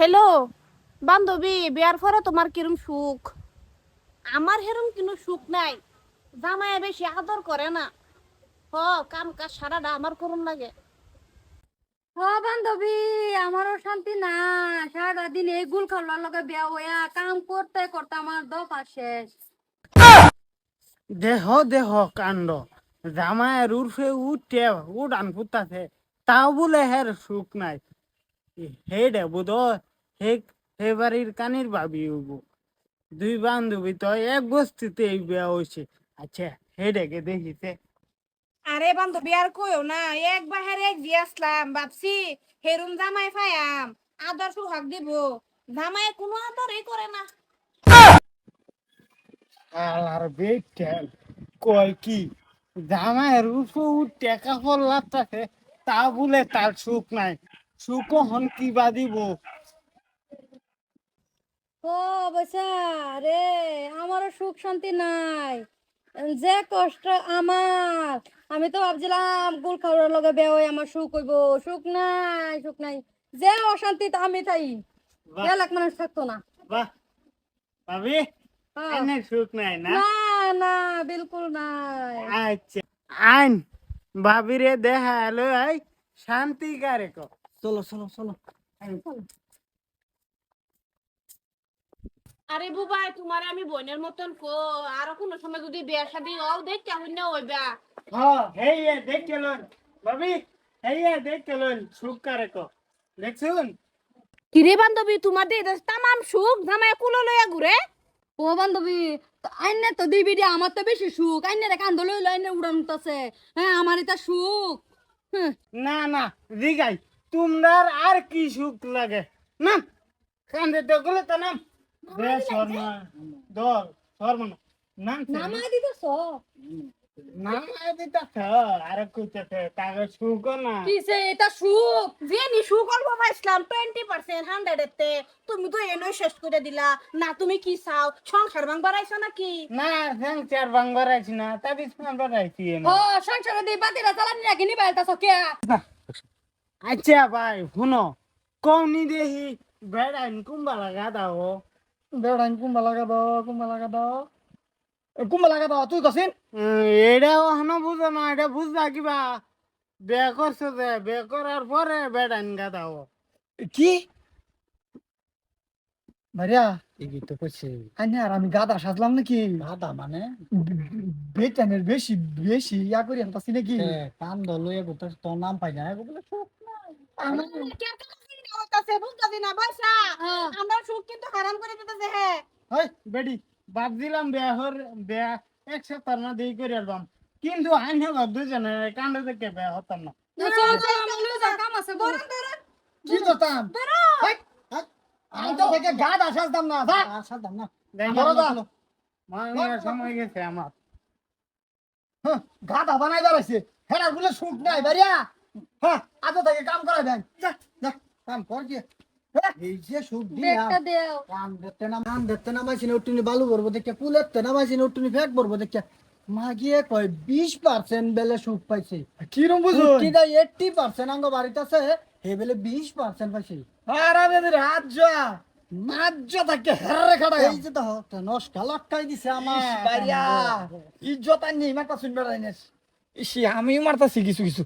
Hello বান্ধবী বিয়ার পরে তোমার কিরম সুখ? আমার হেরম কোনো সুখ নাই। জামাই বেশি আদর করে না। হ কাম কাজ সারাটা আমার করুন লাগে। হ বান্ধবী আমারও শান্তি না সারাদিন এই গুল খাওয়ার লগে বিয়া হইয়া কাম করতে করতে আমার দফা শেষ। দেহ দেহ কাণ্ড। জামায়ের উর্ফে উঠে উড়ান পুতাছে তাও বলে হের সুখ নাই। হে দে বুধ হে হে বাড়ির কানির ভাবি উবু দুই বান্ধবী তো এক বস্তিতে এই বিয়া হয়েছে আচ্ছা হে ডেকে দেখিছে আরে বান্ধবী আর কইও না এক বাহের এক দিয়ে আসলাম ভাবছি হেরুম জামাই ফায়াম আদর সুহাগ দিব। জামাই কোনো আদরই করে না। আর বেটেল কয় কি জামায়ের উর্ফে উঠে কাপড় লাগতাছে তা বলে তার সুখ নাই। সুখ হন কি বা দিব? ও বসা রে আমারও সুখ শান্তি নাই। যে কষ্ট আমার আমি তো ভাবছিলাম গুল খাওয়ার লগে বিয়া হয়ে আমার সুখ হইব। সুখ নাই সুখ নাই। যে অশান্তিতে আমি তাই। লাখ মানুষ থাকতো না। বাহ। ভাবি হ্যাঁ। সুখ নাই না? না না বিলকুল নাই। আচ্ছা। আইন ভাবিরে দেখা এলো আই শান্তি কারে কো? চলো চলো চলো। আরে বুবাই তোমার আমি বোনের মতন কো আর কোনো সময় যদি বিয়া শাদি হও দেখ কেমন না হইবা। হ্যাঁ হেই এ দেখ কেলন ভাবি হেই এ দেখ কেলন সুখ কারে কো? দেখছুন? কিরে বান্ধবী তোমার দিয়ে তামাম সুখ জামাই কুলো লইয়া ঘুরে? ও বান্ধবী আইনে তো দিবি রে আমার তো বেশি সুখ। আইনে রে কান্দ লইলো আইনে উড়ান উঠতেছে হ্যাঁ আমার এটা সুখ। না না দিগাই তোমরার আর কি সুখ লাগে? না কান্দে তো গলে তো নাম। বে শর্মা। দল শর্মা না নাম নামাই দিতেছ নাম দিতে আর কইতে তাকে সুখ না? কিসে এটা সুখ? যে নি সুখ অল্প পাইছিলাম টোয়েন্টি পার্সেন্ট হান্ড্রেড এতে তুমি তো এনেই শেষ করে দিলা। না তুমি কি চাও? সংসার ভাঙ বাড়াইছো নাকি? না স্যাং চার বাংবার আছি না। তা বিছনা বাড়াইছি ও সংসারে দিয়ে বাতিরা চালানি রাখি নি বাইলতাছ কে? আচ্ছা ভাই শুনো। কৌনি দেহি বেড়াইন কুম্বা লাগা দাও বেড়াইন কুম্বা লাগা দাও কুম্বা লাগা দাও। এ, কুম্বা লাগা দাও তুই কসিন? এটা হনো বুঝো না এটা বুঝবা কিবা? বে করছ যে বে করার পরে বেড়াইন গা দাও। কি? ভারিয়া ঠিকই তো করছে আইনে আর আমি গাদা সাজলাম নাকি? গাদা মানে? বেটানের বেশি বেশি ইয়া করি আনতাছি নাকি? কান গোটা তোর নাম পাই না বলে বুঝতেছি না পয়সা হ্যাঁ। আমরা সুখ কিন্তু হারাম করে দিতেছে হ্যাঁ হই বেডি বাদ দিলাম বেহর বে এক সপ্তাহ না দেই করে আলবাম কিন্তু আইনে দুজনে কাণ্ড দেখে বে হতাম না। কি করতাম আমি তো থেকে গাদা সাজতাম না। না। মানে সময় গেছে আমার। হ্যাঁ, গাদা বানাই দাঁড়াইছে হেরা বলে সুখ নাই ভারিয়া হ্যাঁ আজ থেকে কাম করাই দেন যা যা। কাম কর কি হ্যাঁ, এই যে সুখ দিয়া বেগটা দেও। কান দেখতে না কান দেখতে না মাইছি না উঠুনি বালু ভরবো দেখে কুলেতে না মাইছি না উঠুনি ফেক ভরবো দেখে। মাগিয়ে কয় বিশ পার্সেন্ট বেলে সুখ পাইছে। কিরম বুঝো কি এইটটি পার্সেন্ট আঙ্গ বাড়িতে আছে হে বেলে বিশ পার্সেন্ট পাইছে। হাত মাজ্জ হেরে খাড়া এই যে তো নষ্ট লটকাই দিছে আমার। বাড়িয়া ইজ্জত আনি মারতা শুনবে রাইনেস ইসি আমি মারতাছি কিছু কিছু।